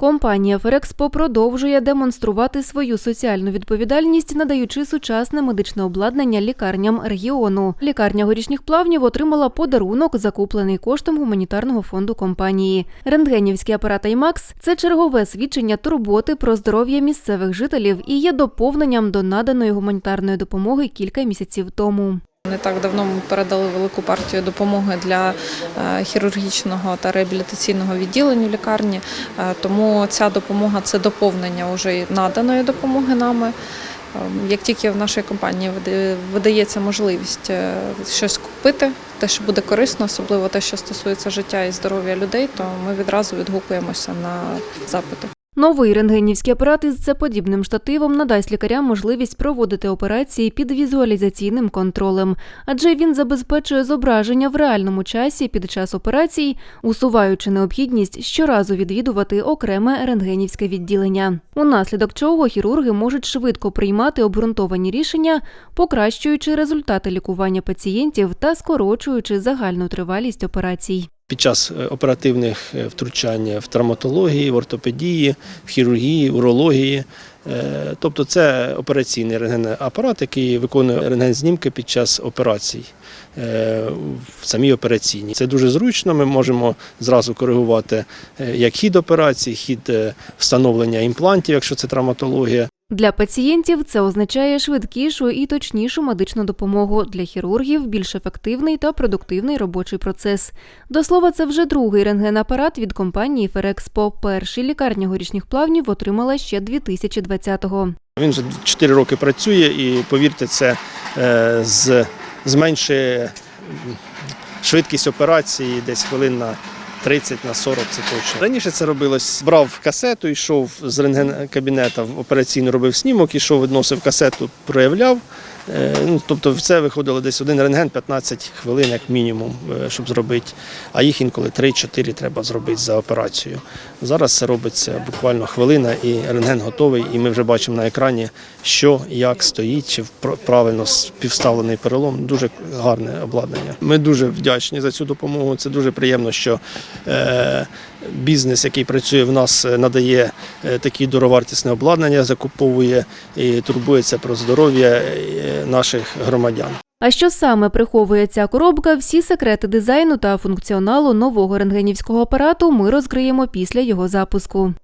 Компанія Ферекспо продовжує демонструвати свою соціальну відповідальність, надаючи сучасне медичне обладнання лікарням регіону. Лікарня горішніх плавнів отримала подарунок, закуплений коштом гуманітарного фонду компанії. Рентгенівський апарат IMAX – це чергове свідчення турботи про здоров'я місцевих жителів і є доповненням до наданої гуманітарної допомоги кілька місяців тому. Не так давно ми передали велику партію допомоги для е, хірургічного та реабілітаційного відділення в лікарні, Е, тому ця допомога це доповнення вже наданої допомоги нами. Е, Як тільки в нашій компанії видається можливість щось купити, те, що буде корисно, особливо те, що стосується життя і здоров'я людей, то ми відразу відгукуємося на запити. Новий рентгенівський апарат із цеподібним штативом надасть лікарям можливість проводити операції під візуалізаційним контролем, адже він забезпечує зображення в реальному часі під час операцій, усуваючи необхідність щоразу відвідувати окреме рентгенівське відділення. Унаслідок чого хірурги можуть швидко приймати обґрунтовані рішення, покращуючи результати лікування пацієнтів та скорочуючи загальну тривалість операцій. Під час е, оперативних е, втручань в травматології, в ортопедії, в хірургії, урології. Е, Тобто це операційний рентгенапарат, який виконує рентген-знімки під час операцій в самій операційній. Це дуже зручно. Ми можемо зразу коригувати як хід операції, хід встановлення імплантів, якщо це травматологія. Для пацієнтів це означає швидкішу і точнішу медичну допомогу. Для хірургів більш ефективний та продуктивний робочий процес. До слова, це вже другий рентгенапарат від компанії Ферекспо. Перший лікарня горішніх плавнів отримала ще 2020-го. Він вже 4 роки працює і повірте, це е, зменшує швидкість операції десь хвилин на 30 на 40 це точно. Раніше це робилось, брав касету, йшов з рентген-кабінета в операційну, робив снімок, ішов, відносив касету, проявляв. Е, Ну, тобто в це виходило десь один рентген 15 хвилин як мінімум, е, щоб зробити. А їх інколи 3-4 треба зробити за операцію. Зараз це робиться буквально хвилина і рентген готовий, і ми вже бачимо на екрані, що, як стоїть, чи правильно співставлений перелом. Дуже гарне обладнання. Ми дуже вдячні за цю допомогу. Це дуже приємно, що е, бізнес, який працює в нас, надає такі дороговартісне обладнання, закуповує і турбується про здоров'я наших громадян. А що саме приховує ця коробка? Всі секрети дизайну та функціоналу нового рентгенівського апарату ми розкриємо після його запуску.